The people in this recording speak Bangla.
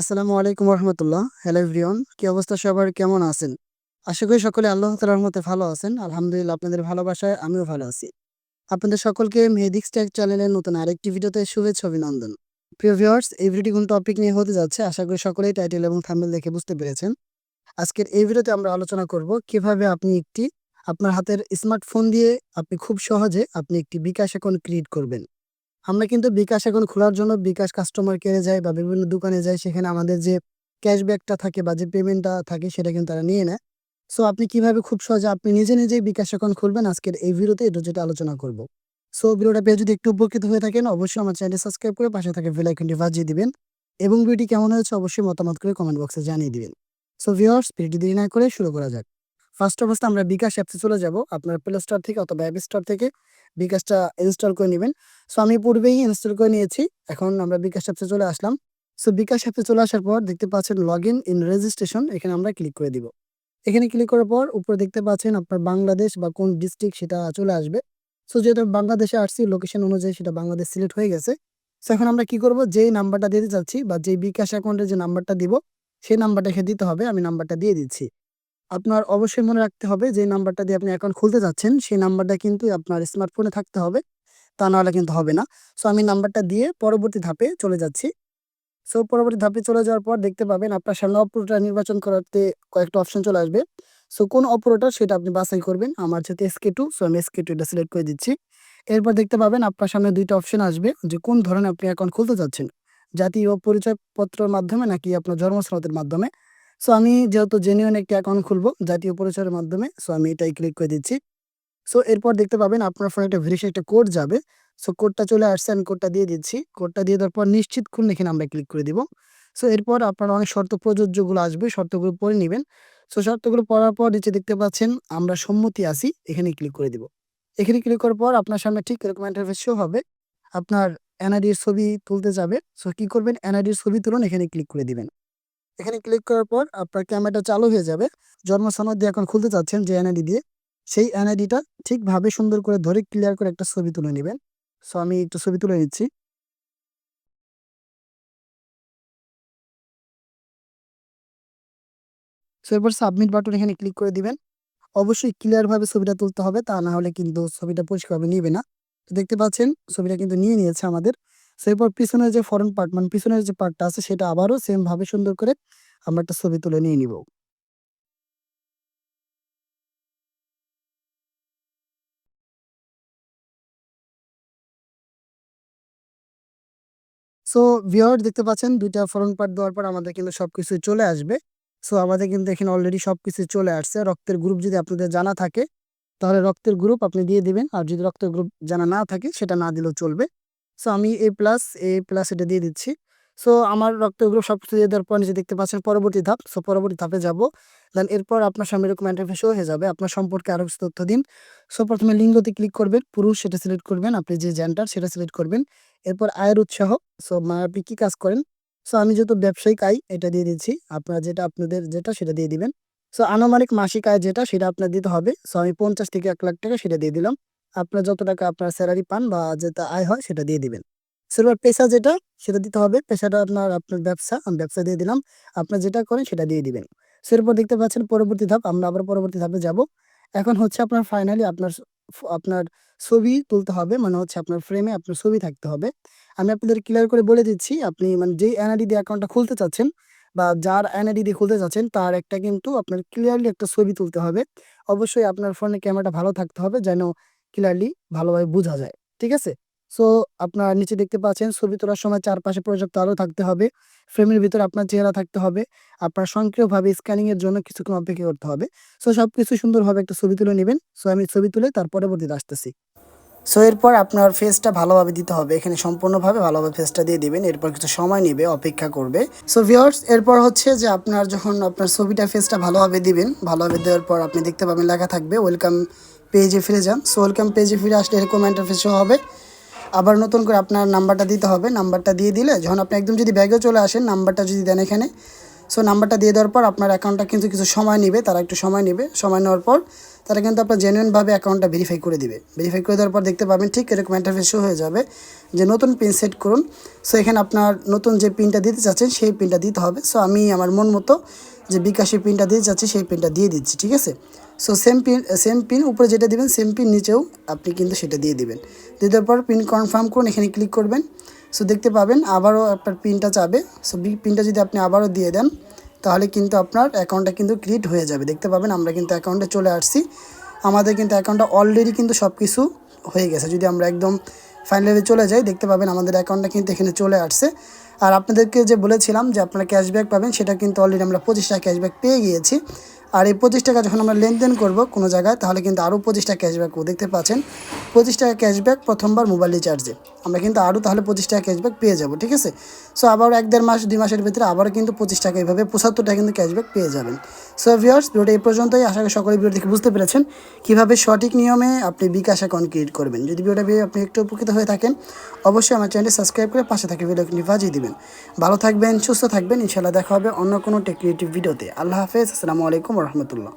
আসসালামু আলাইকুম রহমতুল্লাহ হ্যালো এভরিওয়ান, কি অবস্থা সবার? কেমন আছেন? আশা করি সকলে আল্লাহ তালার মতে ভালো আছেন। আলহামদুলিল্লাহ, আপনাদের ভালোবাসায় আমিও ভালো আছি। আপনাদের সকলকে মেহেদিক স্ট্যাক চ্যানেলের নতুন আরেকটি ভিডিওতে শুভেচ্ছা, অভিনন্দন। প্রিয় ভিউয়ার্স, এই ভিডিওটি কোন টপিক নিয়ে হতে যাচ্ছে, আশা করি সকলেই টাইটেল এবং থাম্বেল দেখে বুঝতে পেরেছেন। আজকের এই ভিডিওতে আমরা আলোচনা করব কীভাবে আপনি একটি, আপনার হাতের স্মার্টফোন দিয়ে আপনি খুব সহজে আপনি একটি বিকাশ অ্যাকাউন্ট ক্রিয়েট করবেন। আমরা কিন্তু বিকাশ এখন খোলার জন্য বিকাশ কাস্টমার কেয়ারে যাই বা বিভিন্ন দোকানে যাই, সেখানে আমাদের যে ক্যাশব্যাকটা থাকে বা যে পেমেন্টটা থাকে সেটা কিন্তু তারা নিয়ে নেয়। সো আপনি কীভাবে খুব সহজে আপনি নিজে নিজেই বিকাশ অ্যাকাউন্ট খুলবেন আজকের এই ভিডিওতে এটা যেটা আলোচনা করব। সো ভিডিওটা পেয়ে যদি একটু উপকৃত হয়ে থাকেন, অবশ্যই আমার চ্যানেল সাবস্ক্রাইব করে পাশে থাকে বেল আইকনটি বাজিয়ে দিবেন এবং ভিডিওটি কেমন হয়েছে অবশ্যই মতামত করে কমেন্ট বক্সে জানিয়ে দিবেন। সো ভিউয়ার্স ভিডিওটি দেরি না করে শুরু করা যাক। ফার্স্ট অবস্থা আমরা বিকাশ অ্যাপসে চলে যাব, আপনার প্লে স্টোর থেকে অথবা অ্যাপ স্টোর থেকে বিকাশটা ইনস্টল করে নেবেন। সো আমি পূর্বেই ইনস্টল করে নিয়েছি, এখন আমরা বিকাশ অ্যাপসে চলে আসলাম। সো বিকাশ অ্যাপে চলে আসার পর দেখতে পাচ্ছেন লগ ইন ইন রেজিস্ট্রেশন এখানে আমরা ক্লিক করে দিব। এখানে ক্লিক করার পর উপরে দেখতে পাচ্ছেন আপনার বাংলাদেশ বা কোন ডিস্ট্রিক্ট সেটা চলে আসবে। সো যেহেতু বাংলাদেশে আসছি লোকেশন অনুযায়ী সেটা বাংলাদেশ সিলেক্ট হয়ে গেছে। সো এখন আমরা কি করব? যেই নাম্বারটা দিতে চাচ্ছি বা যেই বিকাশ অ্যাকাউন্টের যে নাম্বারটা দিব, সেই নাম্বারটা এখানে দিতে হবে, আমি নাম্বারটা দিয়ে দিচ্ছি। আপনার অবশ্যই মনে রাখতে হবে যে নাম্বারটা দিয়ে আপনি অ্যাকাউন্ট খুলতে যাচ্ছেন, সেই নাম্বারটা কিন্তু আপনার স্মার্টফোনে থাকতে হবে। তা নাহলে কিন্তু হবে না। সো আমি নাম্বারটা দিয়ে পরবর্তী ধাপে চলে যাচ্ছি। সো পরবর্তী ধাপে চলে যাওয়ার পর দেখতে পাবেন আপনার সামনে অপরোটা নির্বাচন করাতে কয়েকটা অপশন চলে আসবে। সো কোন অপরোটা সেটা আপনি বাছাই করবেন। আমার যেহেতু এসকে টু সো আমি এসকে টু এটা সিলেক্ট করে দিচ্ছি। এরপর দেখতে পাবেন আপনার সামনে দুইটা অপশন আসবে যে, কোন ধরনের আপনি অ্যাকাউন্ট খুলতে চাচ্ছেন জাতীয় পরিচয়পত্রের মাধ্যমে নাকি আপনার জন্মসনদের মাধ্যমে। সো আমি যেহেতু জেনুইন একটি অ্যাকাউন্ট খুলবো জাতীয় পরিচয়ের মাধ্যমে সো আমি এটাই ক্লিক করে দিচ্ছি। সো এরপর দেখতে পাবেন আপনার ফোনে একটা ভেরিফাই একটা কোড যাবে। সো কোডটা চলে আসছে, আমি কোডটা দিয়ে দিচ্ছি। কোডটা দিয়ে দেওয়ার পর নিশ্চিত করুন এখানে আমরা ক্লিক করে দিব। সো এরপর আপনার অনেক শর্ত প্রযোজ্যগুলো আসবে, শর্তগুলো পড়ে নেবেন। সো শর্তগুলো পড়ার পর নিচে দেখতে পাচ্ছেন, আমরা সম্মতি আসি এখানে ক্লিক করে দিব। এখানে ক্লিক করার পর আপনার সামনে ঠিক এরকম ইন্টারফেস শো হবে। আপনার এনআইডির ছবি তুলতে যাবে। সো কী করবেন? এনআইডির ছবি তুলুন, এখানে ক্লিক করে দিবেন। এখানে ক্লিক করার পর আপনার ক্যামেরাটা চালু হয়ে যাবে। জন্ম সনদ দিয়ে এখন খুলতে চাচ্ছেন যে এনআইডি দিয়ে। সেই এনআইডিটা ঠিকভাবে সুন্দর করে ধরে ক্লিয়ার করে একটা ছবি তুলে নেবেন। সো আমি একটু ছবি তুলে নিচ্ছি। সো এরপর সাবমিট বাটন এখানে ক্লিক করে দিবেন। অবশ্যই ক্লিয়ারভাবে ছবিটা তুলতে হবে, তা না হলে কিন্তু ছবিটা পরিষ্কারভাবে নিবে না। দেখতে পাচ্ছেন, ছবিটা কিন্তু নিয়ে নিয়েছে আমাদের। এরপর পিছনের যে ফরন পার্ট মানে পিছনের যে পার্টটা আছে, সেটা আবারও সেম ভাবে সুন্দর করে আমরা একটা ছবি তুলে নিয়ে নিব। সো ভিওর দেখতে পাচ্ছেন, দুইটা ফরন পার্ট দেওয়ার পর আমাদের কিন্তু সবকিছু চলে আসবে। সো আমাদের কিন্তু এখানে অলরেডি সবকিছু চলে আসছে। রক্তের গ্রুপ যদি আপনাদের জানা থাকে, তাহলে রক্তের গ্রুপ আপনি দিয়ে দিবেন। আর যদি রক্তের গ্রুপ জানা না থাকে, সেটা না দিলেও চলবে। সো আমি এ প্লাস এ প্লাস এটা দিয়ে দিচ্ছি। সো আমার রক্ত গ্রুপ সব কিছু দিয়ে দেওয়ার পর নিচে দেখতে পাচ্ছেন পরবর্তী ধাপ। সো পরবর্তী ধাপে যাব। দেন এরপর আপনার সামনে এরকম ইন্টারফেস হয়ে যাবে। আপনার সম্পর্কে আরও কিছু তথ্য দিন। সো প্রথমে লিঙ্গতে ক্লিক করবেন। পুরুষ সেটা সিলেক্ট করবেন। আপনি যে জেন্ডার সেটা সিলেক্ট করবেন। এরপর আয়ের উৎসাহ। সো আপনি কী কাজ করেন? সো আমি যেহেতু ব্যবসায়িক আয়, এটা দিয়ে দিচ্ছি। আপনার যেটা, আপনাদের যেটা, সেটা দিয়ে দিবেন। সো আনুমানিক মাসিক আয় যেটা, সেটা আপনার দিতে হবে। সো আমি পঞ্চাশ থেকে এক লাখ টাকা সেটা দিয়ে দিলাম। আপনার যত টাকা আপনার স্যালারি পান বা যেটা আয় হয় সেটা দিয়ে দিবেন। সিলভার পেশা যেটা, সেটা দিতে হবে। পেশাটা আপনার আপনার ব্যবসা, আমি ব্যবসা দিয়ে দিলাম। আপনার যেটা করেন সেটা দিয়ে দিবেন। সেরপর দেখতে পাচ্ছেন, পরবর্তী ধাপ, আমরা আবার পরবর্তী ধাপে যাব। এখন হচ্ছে আপনার ফাইনালি আপনার আপনার ছবি তুলতে হবে। মানে হচ্ছে আপনার ফ্রেমে আপনার ছবি থাকতে হবে। আমি আপনাদের ক্লিয়ার করে বলে দিচ্ছি, আপনি মানে যেই এনআইডি দিয়ে অ্যাকাউন্টটা খুলতে চাচ্ছেন বা যার এনআইডি দিয়ে খুলতে চাচ্ছেন, তার একটা কিন্তু আপনার ক্লিয়ারলি একটা ছবি তুলতে হবে। অবশ্যই আপনার ফোনে ক্যামেরাটা ভালো থাকতে হবে, যেন ক্লিয়ারলি ভালোভাবে বোঝা যায়, ঠিক আছে? সো আপনার নিচে দেখতে পাচ্ছেন, ছবি তোলার সময় চারপাশে পর্যাপ্ত আলো থাকতে হবে, ফ্রেমের ভিতরে আপনার চেহারা থাকতে হবে, আপনার স্বয়ংক্রিয়ভাবে স্ক্যানিং এর জন্য কিছুক্ষণ অপেক্ষা করতে হবে। সো সব কিছু সুন্দরভাবে একটা ছবি তুলে নেবেন। সো আমি ছবি তুলে তার পরবর্তীতে আসতেছি। সো এরপর আপনার ফেসটা ভালোভাবে দিতে হবে। এখানে সম্পূর্ণভাবে ভালোভাবে ফেসটা দিয়ে দিবেন। এরপর কিছু সময় নেবে, অপেক্ষা করবে। সো ভিওর্স এরপর হচ্ছে যে আপনার যখন আপনার ছবিটা ফেসটা ভালোভাবে দিবেন, ভালোভাবে দেওয়ার পর আপনি দেখতে পাবেন লেখা থাকবে ওয়েলকাম পেজে ফিরে যান। সো ওয়েলকাম পেজে ফিরে আসলে এরকম ইন্টারফেস হবে। আবার নতুন করে আপনার নাম্বারটা দিতে হবে। নাম্বারটা দিয়ে দিলে যখন আপনি একদম যদি ব্যাগে চলে আসেন, নাম্বারটা যদি দেন এখানে। সো নাম্বারটা দিয়ে দেওয়ার পর আপনার অ্যাকাউন্টটা কিন্তু কিছু সময় নেবে। তারা একটু সময় নেবে। সময় নেওয়ার পর তারা কিন্তু আপনার জেনুইনভাবে অ্যাকাউন্টটা ভেরিফাই করে দিবে। ভেরিফাই করে দেওয়ার পর দেখতে পাবেন ঠিক এরকম ইন্টারফেস হয়ে যাবে যে নতুন পিন সেট করুন। সো এখানে আপনার নতুন যে পিনটা দিতে চাচ্ছেন, সেই পিনটা দিতে হবে। সো আমি আমার মন মতো যে বিকাশের পিনটা দিতে চাচ্ছি, সেই পিনটা দিয়ে দিচ্ছি, ঠিক আছে? So same pin same pin উপরে যেটা দিবেন সেম পিন নিচেও আপনি কিন্তু সেটা দিয়ে দেবেন। দিয়ে দেওয়ার পর পিন কনফার্ম করুন, এখানে ক্লিক করবেন। সো দেখতে পাবেন আবারও আপনার পিনটা চাবে। সো পিনটা যদি আপনি আবারও দিয়ে দেন, তাহলে কিন্তু আপনার অ্যাকাউন্টটা কিন্তু ক্রিয়েট হয়ে যাবে। দেখতে পাবেন আমরা কিন্তু অ্যাকাউন্টে চলে আসছি। আমাদের কিন্তু অ্যাকাউন্টটা অলরেডি কিন্তু সব কিছু হয়ে গেছে। যদি আমরা একদম ফাইনালি চলে যাই, দেখতে পাবেন আমাদের অ্যাকাউন্টটা কিন্তু এখানে চলে আসছে। আর আপনাদেরকে যে বলেছিলাম যে আপনারা ক্যাশব্যাক পাবেন, সেটা কিন্তু অলরেডি আমরা পঁচিশ টাকা ক্যাশব্যাক পেয়ে গিয়েছি। আর এই পঁচিশ টাকা যখন আমরা লেনদেন করব কোনো জায়গায়, তাহলে কিন্তু আরও পঁচিশ টাকা ক্যাশব্যাক দেখতে পাচ্ছেন। পঁচিশ টাকা ক্যাশব্যাক প্রথমবার মোবাইল রিচার্জে আমরা কিন্তু আরও তাহলে পঁচিশ টাকা ক্যাশব্যাক পেয়ে যাব, ঠিক আছে? সো আবার এক দেড় মাস, দুই মাসের ভিতরে আবারও কিন্তু পঁচিশ টাকা এইভাবে পঁচাত্তর টাকা কিন্তু ক্যাশব্যাক পেয়ে যাবেন। সো ভিউয়ার্স ভিডিওটা এই পর্যন্তই। আশা করি সকলে ভিডিও দেখে বুঝতে পেরেছেন কীভাবে সঠিক নিয়মে আপনি বিকাশ অ্যাকাউন্ট ক্রিয়েট করবেন। যদি ভিডিওটা পেয়ে আপনি একটু উপকৃত হয়ে থাকেন, অবশ্যই আমার চ্যানেলটি সাবস্ক্রাইব করে পাশে থাকে ভিডিওটি বাজিয়ে দিবেন। ভালো থাকবেন, সুস্থ থাকবেন। ইনশাল্লাহ দেখা হবে অন্য কোনো টেক ক্রিয়েটিভ ভিডিওতে। আল্লাহ হাফেজ, আসসালামু আলাইকুম রহমতুল্লাহ